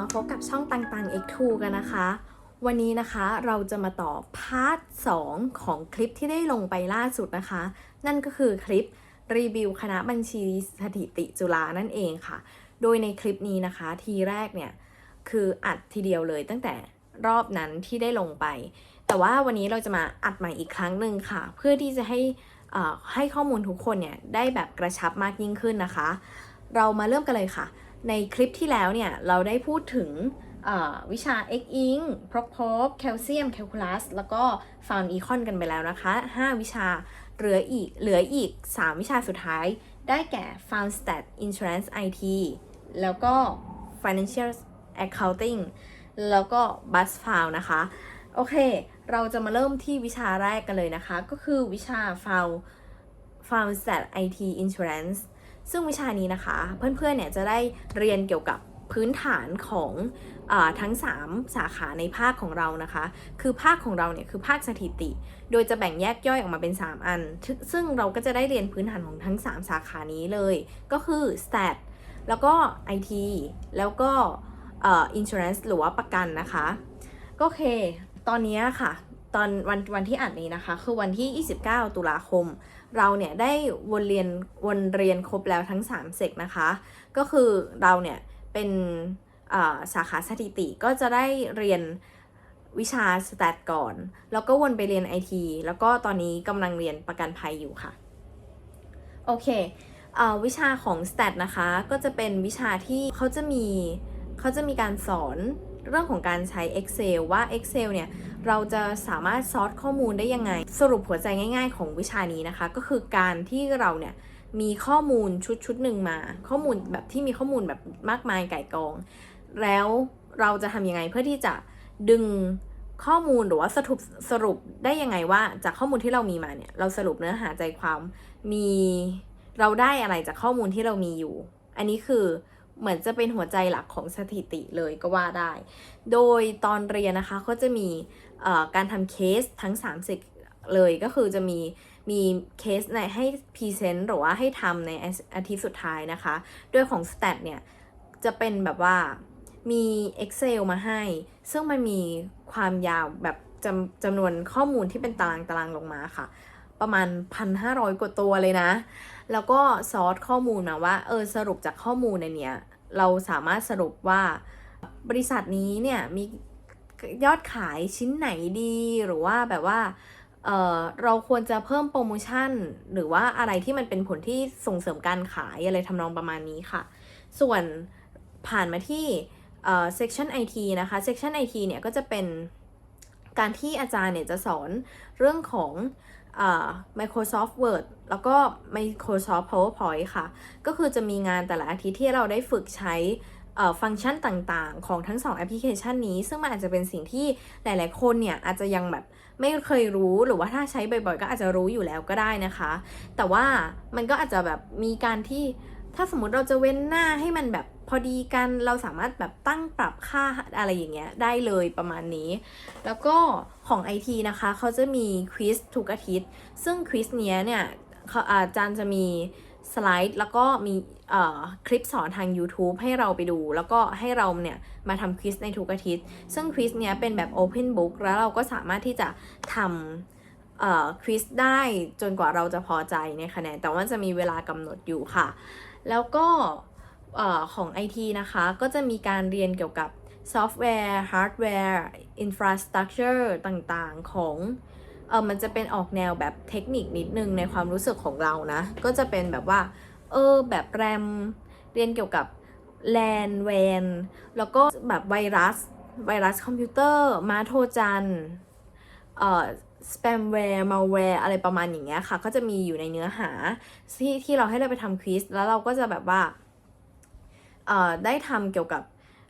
มาพบกับช่องต่างๆ X2 กันนะคะ วันนี้นะคะเราจะมาต่อพาร์ท 2 ของคลิปที่ได้ลงไปล่าสุดนะคะ นั่นก็คือคลิปรีวิวคณะบัญชีสถิติจุฬานั่นเองค่ะ โดยในคลิปนี้นะคะ ทีแรกเนี่ย คืออัดทีเดียวเลยตั้งแต่รอบนั้นที่ได้ลงไป แต่ว่าวันนี้เราจะมาอัดใหม่อีกครั้งหนึ่งค่ะ เพื่อที่จะให้อ่อให้ข้อมูลทุกคนเนี่ยได้แบบกระชับมากยิ่งขึ้นนะคะ เรามาเริ่มกันเลยค่ะ ในคลิปที่แล้วเนี่ย เราได้พูดถึงเอ่อวิชา x i n c p r o p o p แคลเซียมแคลคูลัสแล้วก็ Found Econ กันไปแล้วนะคะ 5 วิชาเหลืออีกเหลืออีก 3 วิชาสุดท้าย ได้แก่ Found Stat Insurance IT แล้วก็ Financial Accounting แล้วก็ Bus Found นะคะ โอเค เราจะมาเริ่มที่วิชาแรกกันเลยนะคะ ก็คือวิชา Found Found Stat IT Insurance ซึ่งวิชานี้นะคะ เพื่อนๆเนี่ยจะได้เรียนเกี่ยวกับพื้นฐานของอทั้ง 3 สาขาในภาคของเรานะคะ คือภาคของเราเนี่ยคือภาคสถิติ โดยจะแบ่งแยกย่อยออกมาเป็น 3 อัน ซึ่งเราก็จะได้เรียนพื้นฐานของทั้ง 3 สาขานี้เลย ก็คือ stat แล้วก็ IT แล้วก็อ่อ insurance หรือว่าประกันนะคะ ก็โอเค ตอนนี้ค่ะ ตอนวันวันที่อ่านนี้นะคะ คือวันที่ 29 ตุลาคม เราเนี่ยได้วนเรียนวนเรียนครบแล้วทั้ง3เซกนะคะ ก็คือเราเนี่ยเป็นสาขาสถิติก็จะได้เรียนวิชาสแตทก่อน แล้วก็วนไปเรียน IT แล้วก็ตอนนี้กำลังเรียนประกันภัยอยู่ค่ะ โอเคเอวิชาของ stat นะคะ ก็จะเป็นวิชาที่เขาจะมีเขาจะมีการสอน เรื่องของการใช้ Excel ว่า Excel เนี่ยเราจะสามารถซอร์ตข้อมูลได้ยังไง สรุปหัวใจง่าย ๆ ของวิชานี้นะคะ ก็คือการที่เราเนี่ยมีข้อมูลชุดชุดหนึ่งมา ข้อมูลแบบที่มีข้อมูลแบบมากมายไก่กอง แล้วเราจะทำยังไงเพื่อที่จะดึงข้อมูลหรือว่าสรุปสรุปได้ยังไงว่า จากข้อมูลที่เรามีมาเนี่ยเราสรุปเนื้อหาใจความมีเราได้อะไรจากข้อมูลที่เรามีอยู่ อันนี้คือ เหมือนจะเป็นหัวใจหลักของสถิติเลยก็ว่าได้ โดยตอนเรียนนะคะก็จะมีการทำเคสทั้ง3สิเลยก็คือจะมีมีเคสในให้พรีเซนต์หรือว่าให้ทำในอาทิตย์สุดท้ายนะคะ ด้วยของ Stat เนี่ย จะเป็นแบบว่ามี Excel มาให้ ซึ่งมันมีความยาวแบบจำจำนวนข้อมูลที่เป็นตารางตารางลงมาค่ะ ประมาณ 1,500 กว่าตัวเลยนะ แล้วก็ซอสข้อมูลมาว่าเออสรุปจากข้อมูลในเนี้ยเราสามารถสรุปว่าบริษัทนี้เนี่ยมียอดขายชิ้นไหนดีหรือว่าแบบว่าเออเราควรจะเพิ่มโปรโมชั่น หรือว่าอะไรที่มันเป็นผลที่ส่งเสริมการขายอะไรทำนองประมาณนี้ค่ะ ส่วนผ่านมาที่เอ่อ section IT นะคะ section IT เนี่ยก็จะเป็นการที่อาจารย์เนี่ยจะสอนเรื่องของ Microsoft Word แล้วก็ Microsoft PowerPoint ค่ะ ก็คือจะมีงานแต่ละอาทิตย์ที่เราได้ฝึกใช้ฟังก์ชันต่างๆ ของทั้งสองแอปพลิเคชันนี้ ซึ่งมันอาจจะเป็นสิ่งที่หลายๆ คนเนี่ยอาจจะยังแบบไม่เคยรู้หรือว่าถ้าใช้บ่อยๆ ก็อาจจะรู้อยู่แล้วก็ได้นะคะ แต่ว่ามันก็อาจจะแบบมีการที่ ถ้าสมมติเราจะเว้นหน้าให้มันแบบพอดีกันเราสามารถแบบตั้งปรับค่าอะไรอย่างเงี้ยได้เลยประมาณนี้ แล้วก็ของ IT นะคะเขาจะมีควิสทุกอาทิตย์ ซึ่งควิสเนี้ยเนี่ยอาจารย์จะมีสไลด์แล้วก็มีคลิปสอนทาง YouTube ให้เราไปดู แล้วก็ให้เราเนี่ยมาทำควิสในทุกอาทิตย์ ซึ่งควิสเนี้ยเป็นแบบ Open Book แล้วเราก็สามารถที่จะทำควิสได้จนกว่าเราจะพอใจในคะแนนแต่ว่าจะมีเวลากำหนดอยู่ค่ะ แล้วก็เอ่อของ IT นะคะ ก็จะมีการเรียนเกี่ยวกับซอฟต์แวร์ ฮาร์ดแวร์ อินฟราสตรักเจอร์ต่างๆของเออมันจะเป็นออกแนวแบบเทคนิคนิดนึงในความรู้สึกของเรานะ ก็จะเป็นแบบว่า เออ แบบแรม เรียนเกี่ยวกับแลนแวน แล้วก็แบบไวรัส ไวรัสคอมพิวเตอร์ มาโทจัน เอ่อ สแปมแวร์มาแวร์อะไรประมาณอย่างเงี้ยค่ะ ก็จะมีอยู่ในเนื้อหาที่ที่เราให้เราไปทำควิสแล้วเราก็จะแบบว่าเอ่อได้ทำเกี่ยวกับ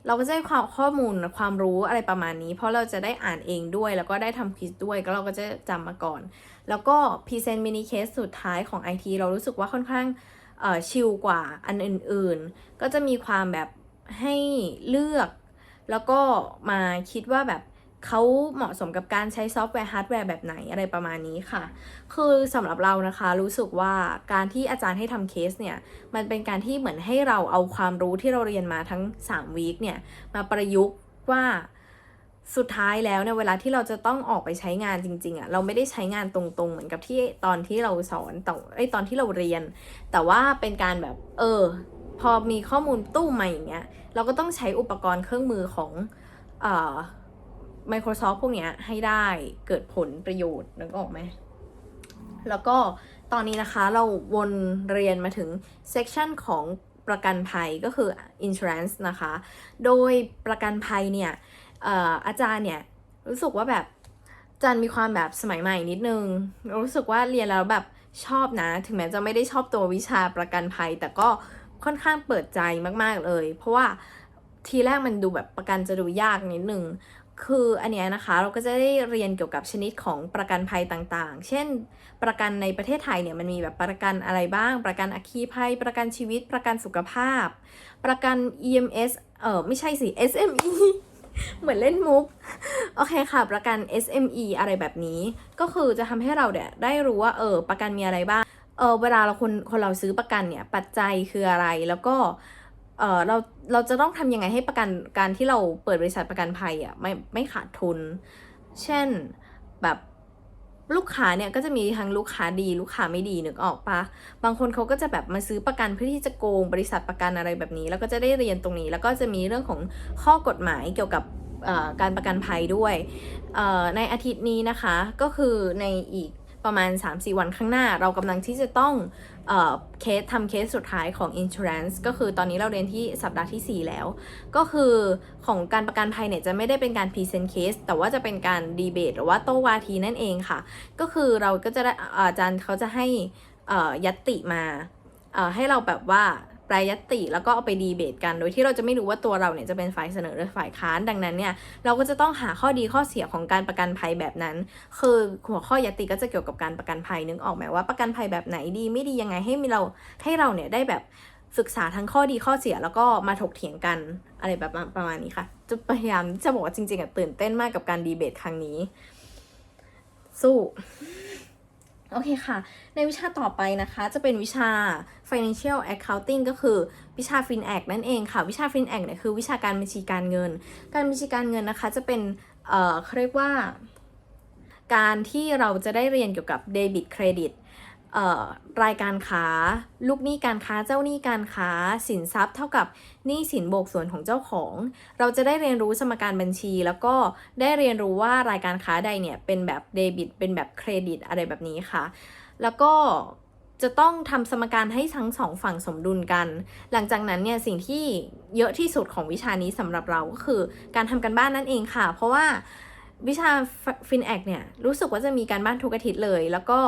เราก็จะได้ความข้อมูลความรู้อะไรประมาณนี้ เพราะเราจะได้อ่านเองด้วย แล้วก็ได้ทำควิสด้วยก็เราก็จะจำมาก่อน แล้วก็พรีเซนต์มินิเคสสุดท้ายของ IT เรารู้สึกว่าค่อนข้างเอ่อชิลกว่าอันอื่นๆ ก็จะมีความแบบให้เลือก แล้วก็มาคิดว่าแบบ เขาเหมาะสมกับการใช้ซอฟต์แวร์ฮาร์ดแวร์แบบไหนอะไรประมาณนี้ค่ะ คือสำหรับเรานะคะรู้สึกว่าการที่อาจารย์ให้ทำเคสเนี่ยมันเป็นการที่เหมือนให้เราเอาความรู้ที่เราเรียนมาทั้ง3วีคเนี่ยมาประยุกต์ว่าสุดท้ายแล้วเนี่ยเวลาที่เราจะต้องออกไปใช้งานจริงๆอะ่ะเราไม่ได้ใช้งานตรงๆ เหมือนกับที่ตอนที่เราสอนตอไอตอนที่เราเรียน แต่ว่าเป็นการแบบเออ พอมีข้อมูลตู้มาอย่างเงี้ยเราก็ต้องใช้อุปกรณ์เครื่องมือของเอ่อ Microsoft พวกเนี้ยให้ได้เกิดผลประโยชน์นึกออกไหม แล้วก็ตอนนี้นะคะเราวนเรียนมาถึง section ของประกันภัยก็คือ insurance นะคะ โดยประกันภัยเนี่ยเอ่ออาจารย์เนี่ยรู้สึกว่าแบบอาจารย์มีความแบบสมัยใหม่นิดนึง รู้สึกว่าเรียนแล้วแบบชอบนะ ถึงแม้จะไม่ได้ชอบตัววิชาประกันภัย แต่ก็ค่อนข้างเปิดใจมาก ๆ เลย เพราะว่าทีแรกมันดูแบบประกันจะดูยากนิดนึง คืออันเนี้ยนะคะเราก็จะได้เรียนเกี่ยวกับชนิดของประกันภัยต่างๆ เช่น ประกันในประเทศไทยเนี่ยมันมีแบบประกันอะไรบ้าง ประกันอัคคีภัย ประกันชีวิต ประกันสุขภาพ ประกัน EMS เออไม่ใช่สิ SME เหมือนเล่นมุก โอเคค่ะ ประกัน SME อะไรแบบนี้ ก็คือจะทำให้เราเนี่ยได้รู้ว่าเออประกันมีอะไรบ้าง เออเวลาเราคนคนเราซื้อประกันเนี่ยปัจจัยคืออะไรแล้วก็ เออเราเราจะต้องทำยังไงให้ประกันการที่เราเปิดบริษัทประกันภัยอะไม่ไม่ขาดทุน เช่นแบบลูกค้าเนี่ยก็จะมีทั้งลูกค้าดีลูกค้าไม่ดีนึกออกปะบางคนเขาก็จะแบบมาซื้อประกันเพื่อที่จะโกงบริษัทประกันอะไรแบบนี้ แล้วก็จะได้เรียนตรงนี้ แล้วก็จะมีเรื่องของข้อกฎหมายเกี่ยวกับการประกันภัยด้วยในอาทิตย์นี้นะคะก็คือในอีกประมาณ 3-4 วันข้างหน้า เรากำลังที่จะต้อง เคสทำเคสสุดท้ายของ insurance ก็คือตอนนี้เราเรียนที่สัปดาห์ที่ 4 แล้ว ก็คือของการประกันภัยเนี่ยจะไม่ได้เป็นการ present case แต่ว่าจะเป็นการดีเบตหรือว่าโต้วาทีนั่นเองค่ะ ก็คือเราก็จะได้อาจารย์เขาจะให้ยัตติมาให้เราแบบว่า แปลยัตติแล้วก็เอาไปดีเบตกัน โดยที่เราจะไม่รู้ว่าตัวเราเนี่ยจะเป็นฝ่ายเสนอหรือฝ่ายค้าน ดังนั้นเนี่ยเราก็จะต้องหาข้อดีข้อเสียของการประกันภัยแบบนั้น คือหัวข้อยตติก็จะเกี่ยวกับการประกันภัยนึกออกไหมว่าประกันภัยแบบไหนดีไม่ดียังไงให้มีเราให้เราเนี่ยได้แบบศึกษาทั้งข้อดีข้อเสียแล้วก็มาถกเถียงกันอะไรแบบประมาณนี้ค่ะ จะพยายามจะบอกว่าจริงๆอะตื่นเต้นมากกับการดีเบตครั้งนี้ สู้ โอเคค่ะ ในวิชาต่อไปนะคะ จะเป็นวิชา financial accounting ก็คือวิชา FinAc นั่นเองค่ะ วิชา FinAc เนี่ยคือวิชาการบัญชีการเงิน การบัญชีการเงินนะคะจะเป็น เอ่อเขาเรียกว่า การที่เราจะได้เรียนเกี่ยวกับเดบิตเครดิต รายการค้า ลูกหนี้การค้าเจ้าหนี้การค้า สินทรัพย์เท่ากับหนี้สินบวกส่วนของเจ้าของ เราจะได้เรียนรู้สมการบัญชี แล้วก็ได้เรียนรู้ว่ารายการค้าใดเนี่ยเป็นแบบเดบิต เป็นแบบเครดิตอะไรแบบนี้ค่ะ แล้วก็จะต้องทำสมการให้ทั้งสองฝั่งสมดุลกัน หลังจากนั้นเนี่ยสิ่งที่เยอะที่สุดของวิชานี้สำหรับเราก็คือ การทำกันบ้านนั่นเองค่ะ เพราะว่า วิชาฟินแอกเนี่ยรู้สึกว่าจะมีการบ้านทุกอาทิตย์เลย แล้วก็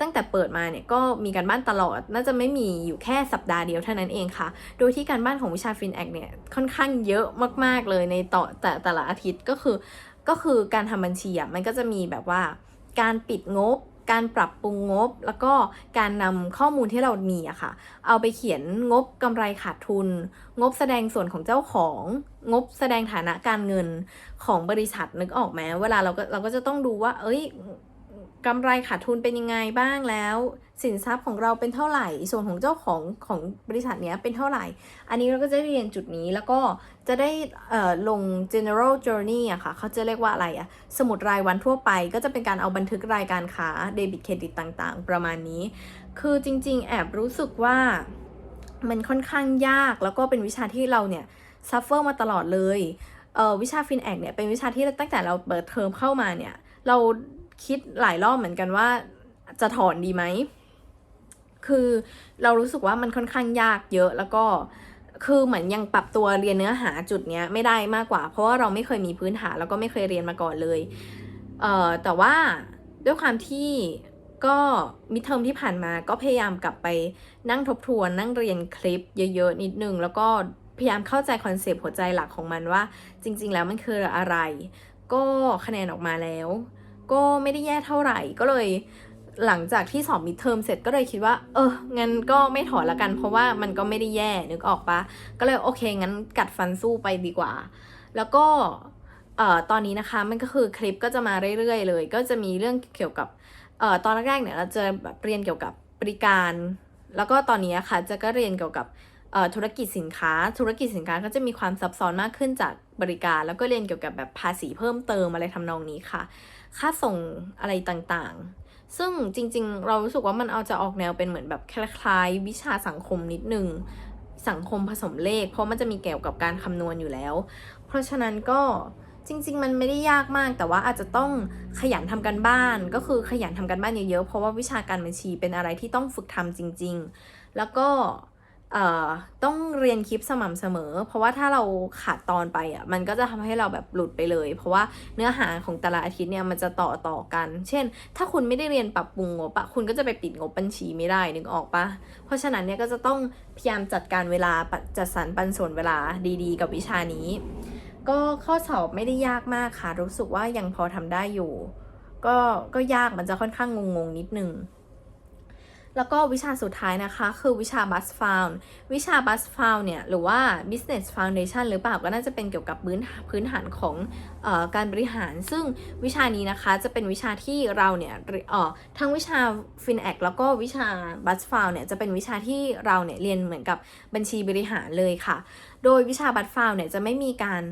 ตั้งแต่เปิดมาเนี่ยก็มีการบ้านตลอด น่าจะไม่มีอยู่แค่สัปดาห์เดียวเท่านั้นเองค่ะ โดยที่การบ้านของวิชาฟินแอกเนี่ยค่อนข้างเยอะมากๆเลยในต่อแต่แต่ละอาทิตย์ก็คือ ก็คือการทำบัญชีอะมันก็จะมีแบบว่าการปิดงบ การปรับปรุงงบ แล้วก็การนำข้อมูลที่เรามีอะค่ะ เอาไปเขียนงบกำไรขาดทุน งบแสดงส่วนของเจ้าของ งบแสดงฐานะการเงินของบริษัทนึกออกไหมเวลาเราก็เราก็จะต้องดูว่า เอ้ย กำไรขาดทุนเป็นยังไงบ้างแล้ว สินทรัพย์ของเราเป็นเท่าไหร่ ส่วนของเจ้าของของบริษัทเนี้ยเป็นเท่าไหร่ อันนี้เราก็จะเรียนจุดนี้แล้วก็จะได้ลง general journey อะค่ะเขาจะเรียกว่าอะไรอะสมุดรายวันทั่วไป ก็จะเป็นการเอาบันทึกรายการค้าเดบิตเครดิตต่างๆ ประมาณนี้ คือจริง ๆ แอบรู้สึกว่ามันค่อนข้างยากแล้วก็เป็นวิชาที่เราเนี่ยซัฟเฟอร์มาตลอดเลยเวิชาฟินแอคเนี่ยเป็นวิชาที่ตั้งแต่เราเปิดเทอมเข้ามาเนี่ยเรา คิดหลายรอบเหมือนกันว่าจะถอนดีไหม คือเรารู้สึกว่ามันค่อนข้างยากเยอะแล้วก็คือเหมือนยังปรับตัวเรียนเนื้อหาจุดเนี้ยไม่ได้มากกว่า เพราะว่าเราไม่เคยมีพื้นฐานแล้วก็ไม่เคยเรียนมาก่อนเลย เอ่อแต่ว่าด้วยความที่ก็มิดเทอมที่ผ่านมาก็พยายามกลับไปนั่งทบทวนนั่งเรียนคลิปเยอะๆนิดนึง แล้วก็พยายามเข้าใจคอนเซปต์หัวใจหลักของมันว่า จริง ๆ แล้วมันคืออะไร ก็คะแนนออกมาแล้ว ก็ไม่ได้แย่เท่าไหร่ก็เลยหลังจากที่สอบมิดเทอมเสร็จก็เลยคิดว่า เอองั้นก็ไม่ถอนละกัน เพราะว่ามันก็ไม่ได้แย่นึกออกปะก็เลยโอเค งั้นกัดฟันสู้ไปดีกว่า แล้วก็เอ่อตอนนี้นะคะมันก็คือคลิปก็จะมาเรื่อยๆ เลย ก็จะมีเรื่องเกี่ยวกับเอ่อตอนแรกๆเนี่ยเราจะแบบเรียนเกี่ยวกับบริการ แล้วก็ตอนนี้ค่ะจะก็เรียนเกี่ยวกับเอ่อธุรกิจสินค้า ธุรกิจสินค้าก็จะมีความซับซ้อนมากขึ้นจากบริการ แล้วก็เรียนเกี่ยวกับแบบภาษีเพิ่มเติมอะไรทำนองนี้ค่ะ ค่าส่งอะไรต่างๆ ซึ่งจริงๆ เรารู้สึกว่ามันเอาจะออกแนวเป็นเหมือนแบบคล้ายๆวิชาสังคมนิดนึง สังคมผสมเลข เพราะมันจะมีเกี่ยวกับการคำนวณอยู่แล้ว เพราะฉะนั้นก็จริง ๆ มันไม่ได้ยากมาก แต่ว่าอาจจะต้องขยันทำกันบ้าน ก็คือขยันทำกันบ้านเยอะๆ เพราะว่าวิชาการบัญชีเป็นอะไรที่ต้องฝึกทำจริง ๆ แล้วก็ ต้องเรียนคลิปสม่ำเสมอ เพราะว่าถ้าเราขาดตอนไปอะมันก็จะทำให้เราแบบหลุดไปเลย เพราะว่าเนื้อหาของแต่ละอาทิตย์เนี่ยมันจะต่อต่อกัน เช่น ถ้าคุณไม่ได้เรียนปรับปรุงงบอะคุณก็จะไปปิดงบบัญชีไม่ได้นึกออกปะเพราะฉะนั้นเนี่ยก็จะต้องพยายามจัดการเวลาจัดสรรปันส่วนเวลาดีๆ กับวิชานี้ ก็ข้อสอบไม่ได้ยากมากค่ะรู้สึกว่ายังพอทำได้อยู่ ก็ก็ยากมันจะค่อนข้างงงๆนิดนึง แล้วก็วิชาสุดท้ายนะคะ คือวิชา Bus Found วิชา Bus Found เนี่ย หรือว่า Business Foundation หรือเปล่าก็น่าจะเป็นเกี่ยวกับพื้นพื้นฐานของออการบริหาร ซึ่งวิชานี้นะคะจะเป็นวิชาที่เราเนี่ยเออทั้งวิชา FinAc แล้วก็วิชา Bus Found เนี่ยจะเป็นวิชาที่เราเนี่ยเรียนเหมือนกับบัญชีบริหารเลยค่ะ โดยวิชา Bus Found เนี่ยจะไม่มีการ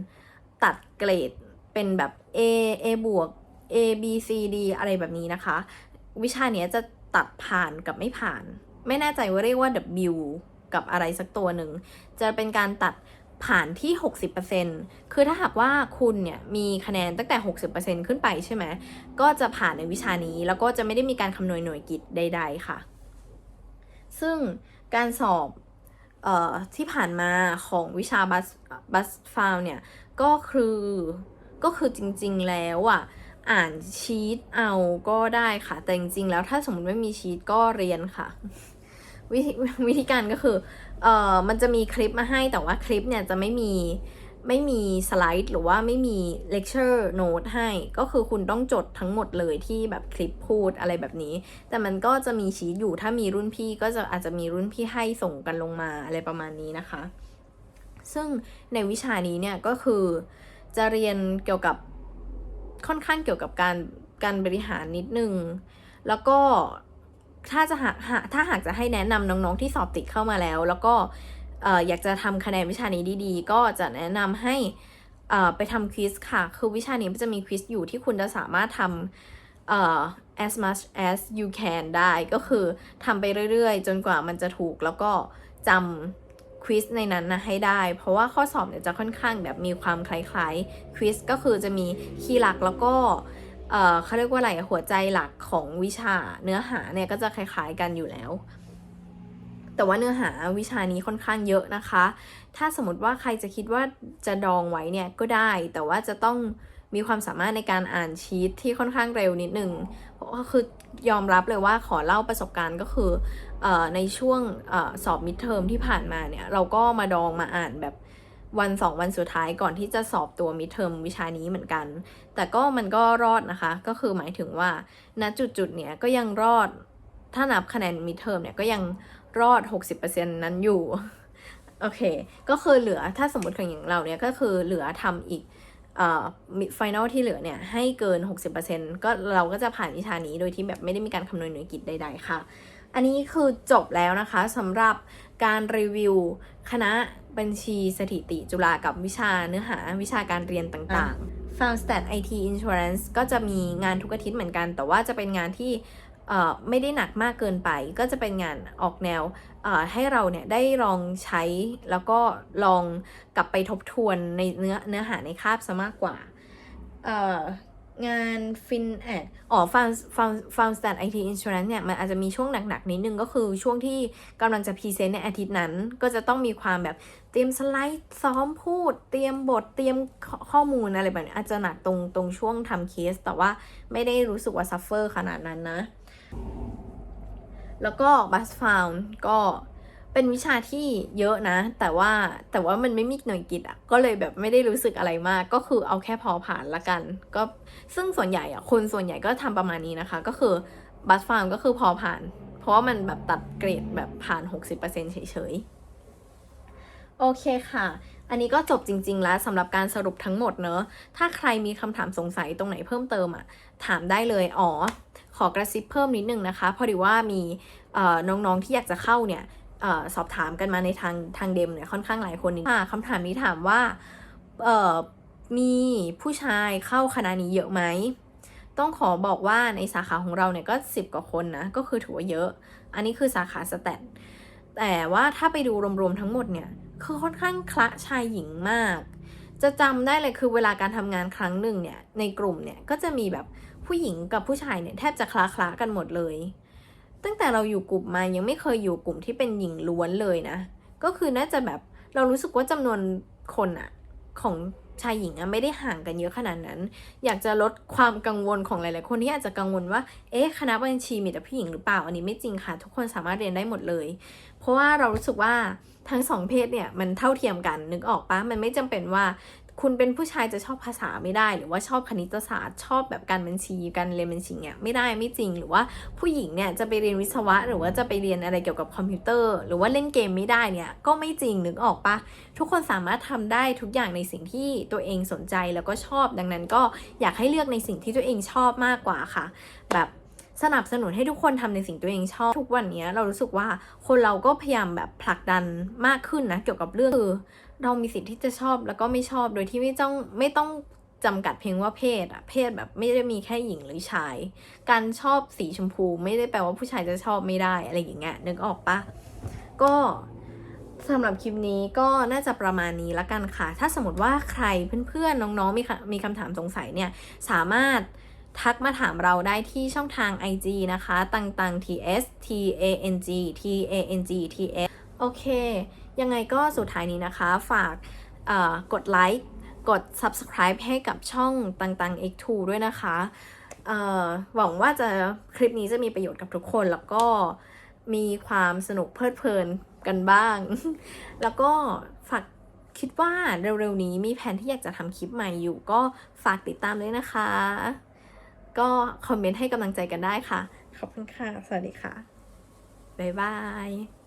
ตัดเกรดเป็นแบบ A A บวก A B C D อะไรแบบนี้นะคะ วิชาเนี้ยจะ ตัดผ่านกับไม่ผ่าน ไม่แน่ใจว่าเรียกว่า W กับอะไรสักตัวหนึ่ง จะเป็นการตัดผ่านที่ 60%คือถ้าหากว่าคุณเนี่ยมีคะแนนตั้งแต่ 60%ขึ้นไปใช่ไหม ก็จะผ่านในวิชานี้ แล้วก็จะไม่ได้มีการคำนวณหน่วยกิตใด ๆ ค่ะ ซึ่งการสอบออที่ผ่านมาของวิชาบัสบัสฟาวเนี่ย ก็คือก็คือจริง ๆ แล้วอะ อ่านชีตเอาก็ได้ค่ะ แต่จริงๆแล้วถ้าสมมติไม่มีชีตก็เรียนค่ะ วิธีวิธีการก็คือเอ่อมันจะมีคลิปมาให้แต่ว่าคลิปเนี่ยจะไม่มีไม่มีสไลด์หรือว่าไม่มีเลคเชอร์โน้ตให้ ก็คือคุณต้องจดทั้งหมดเลยที่แบบคลิปพูดอะไรแบบนี้ แต่มันก็จะมีชีตอยู่ถ้ามีรุ่นพี่ก็จะอาจจะมีรุ่นพี่ให้ส่งกันลงมาอะไรประมาณนี้นะคะ ซึ่งในวิชานี้เนี่ยก็คือจะเรียนเกี่ยวกับ ค่อนข้างเกี่ยวกับการการบริหารนิดนึง แล้วก็ถ้าจะหากหาถ้าหากจะให้แนะนำน้องๆที่สอบติดเข้ามาแล้ว แล้วก็เอ่อยากจะทำคะแนนวิชานี้ดีๆ ก็จะแนะนำให้ไปทำควิสค่ะ คือวิชานี้มันจะมีควิสอยู่ที่คุณจะสามารถทำ as much as you can ได้ ก็คือทำไปเรื่อยๆ จนกว่ามันจะถูกแล้วก็จำ ควิสในนั้นนะให้ได้ เพราะว่าข้อสอบเนี่ยจะค่อนข้างแบบมีความคล้ายๆควิสก็คือจะมีคีย์หลักแล้วก็เอ่อเขาเรียกว่าอะไรหัวใจหลักของวิชาเนื้อหาเนี่ยก็จะคล้ายๆกันอยู่แล้ว แต่ว่าเนื้อหาวิชานี้ค่อนข้างเยอะนะคะ ถ้าสมมติว่าใครจะคิดว่าจะดองไว้เนี่ยก็ได้ แต่ว่าจะต้องมีความสามารถในการอ่านชีตที่ค่อนข้างเร็วนิดนึงเพราะว่าคือยอมรับเลยว่าขอเล่าประสบการณ์ก็คือ ในช่วงอสอบมิดเทอมที่ผ่านมาเนี่ย เราก็มาดองมาอ่านแบบวันสองวันสุดท้ายก่อนที่จะสอบตัวมิดเทอมวิชานี้เหมือนกัน แต่ก็มันก็รอดนะคะ ก็คือหมายถึงว่าณจุดจุดเนี้ยก็ยังรอด ถ้านับคะแนนมิดเทอมเนี่ยก็ยังรอด 60%นั้นอยู่ โอเค ก็คือเหลือถ้าสมมติอย่างเราเนี่ยก็คือเหลือทำอีกเอ่อไฟแนลที่เหลือเนี่ยให้เกิน 60%ก็เราก็จะผ่านวิชานี้โดยที่แบบไม่ได้มีการคำนวณหน่วยกิตใดๆค่ะ อันนี้คือจบแล้วนะคะสำหรับการรีวิวคณะบัญชีสถิติจุฬากับวิชาเนื้อหาวิชาการเรียนต่างๆ f o u n d s t a t IT Insurance ก็จะมีงานทุกอาทิตย์เหมือนกัน แต่ว่าจะเป็นงานที่เอ่อไม่ได้หนักมากเกินไป ก็จะเป็นงานออกแนวเอ่อให้เราเนี่ยได้ลองใช้แล้วก็ลองกลับไปทบทวนในเนื้อเนื้อหาในคาบซะมากกว่า งาน fin ad อ๋อ found found found stat IT insurance เนี่ย มันอาจจะมีช่วงหนักๆนิดนึงก็คือช่วงที่กำลังจะพรีเซนต์ในอาทิตย์นั้น ก็จะต้องมีความแบบเตรียมสไลด์ซ้อมพูด เตรียมบทเตรียมข้อข้อมูลอะไรแบบนี้อาจจะหนักตรงตรงช่วงทำเคส แต่ว่าไม่ได้รู้สึกว่าซัฟเฟอร์ขนาดนั้นนะ แล้วก็ bus found ก็ เป็นวิชาที่เยอะนะ แต่ว่าแต่ว่ามันไม่มีหน่วยกิตอะก็เลยแบบไม่ได้รู้สึกอะไรมาก ก็คือเอาแค่พอผ่านละกัน ก็ซึ่งส่วนใหญ่อะคนส่วนใหญ่ก็ทำประมาณนี้นะคะ ก็คือบัสฟาร์มก็คือพอผ่าน เพราะว่ามันแบบตัดเกรดแบบผ่าน 60%เฉยๆ โอเคค่ะ อันนี้ก็จบจริง ๆ แล้วสำหรับการสรุปทั้งหมดเนอะถ้าใครมีคำถามสงสัยตรงไหนเพิ่มเติมอะถามได้เลยอ๋อขอกระซิบเพิ่มนิดนึงนะคะ พอดีว่ามีน้องๆที่อยากจะเข้าเนี่ย ออสอบถามกันมาในทางทางเดมเนี่ยค่อนข้างหลายคนนิดอ่าคำถามนี้ถามว่าเออมีผู้ชายเข้าคณะนี้เยอะไหม ต้องขอบอกว่าในสาขาของเราเนี่ยก็ 10 กว่าคนนะ ก็คือถือว่าเยอะ อันนี้คือสาขาสแตทแต่ว่าถ้าไปดูรวมๆทั้งหมดเนี่ย คือค่อนข้างคละชายหญิงมาก จะจำได้เลยคือเวลาการทำงานครั้งหนึ่งเนี่ย ในกลุ่มเนี่ยก็จะมีแบบผู้หญิงกับผู้ชายเนี่ยแทบจะคละคละๆกันหมดเลย ตั้งแต่เราอยู่กลุ่มมายังไม่เคยอยู่กลุ่มที่เป็นหญิงล้วนเลยนะ ก็คือน่าจะแบบเรารู้สึกว่าจำนวนคนอะของชายหญิงอะไม่ได้ห่างกันเยอะขนาดนั้น อยากจะลดความกังวลของหลาย ๆ คนที่อาจจะกังวลว่า เอ๊ะคณะบัญชีมีแต่ผู้หญิงหรือเปล่า อันนี้ไม่จริงค่ะ ทุกคนสามารถเรียนได้หมดเลย เพราะว่าเรารู้สึกว่าทั้งสองเพศเนี่ยมันเท่าเทียมกันนึกออกปะมันไม่จำเป็นว่า คุณเป็นผู้ชายจะชอบภาษาไม่ได้ หรือว่าชอบคณิตศาสตร์ ชอบแบบการบัญชีการเรียนบัญชีเนี่ยไม่ได้ไม่จริง หรือว่าผู้หญิงเนี่ยจะไปเรียนวิศวะ หรือว่าจะไปเรียนอะไรเกี่ยวกับคอมพิวเตอร์ หรือว่าเล่นเกมไม่ได้เนี่ยก็ไม่จริงนึกออกปะทุกคนสามารถทำได้ทุกอย่างในสิ่งที่ตัวเองสนใจแล้วก็ชอบดังนั้นก็อยากให้เลือกในสิ่งที่ตัวเองชอบมากกว่าค่ะ แบบสนับสนุนให้ทุกคนทำในสิ่งตัวเองชอบ ทุกวันนี้เรารู้สึกว่าคนเราก็พยายามแบบผลักดันมากขึ้นนะเกี่ยวกับเรื่องคือ เรามีสิทธิ์ที่จะชอบแล้วก็ไม่ชอบโดยที่ไม่ต้องไม่ต้องจำกัดเพียงว่าเพศอะเพศแบบไม่ได้มีแค่หญิงหรือชาย การชอบสีชมพูไม่ได้แปลว่าผู้ชายจะชอบไม่ได้อะไรอย่างเงี้ยนึกออกปะก็สำหรับคลิปนี้ก็น่าจะประมาณนี้ละกันค่ะ ถ้าสมมติว่าใครเพื่อนๆน้องๆมีค่ะมีคำถามสงสัยเนี่ยสามารถทักมาถามเราได้ที่ช่องทาง IG นะคะตังตัง ts t a n g t a n g t s โอเค ยังไงก็สุดท้ายนี้นะคะ ฝากกดไลค์กด subscribe ให้กับช่องตังตัง x2 ด้วยนะคะหวังว่าจะคลิปนี้จะมีประโยชน์กับทุกคนแล้วก็มีความสนุกเพลิดเพลินกันบ้าง แล้วก็ฝากคิดว่าเร็วๆนี้มีแผนที่อยากจะทำคลิปใหม่อยู่ ก็ฝากติดตามด้วยนะคะ ก็คอมเมนต์ให้กำลังใจกันได้ค่ะ ขอบคุณค่ะ สวัสดีค่ะ บ๊ายบาย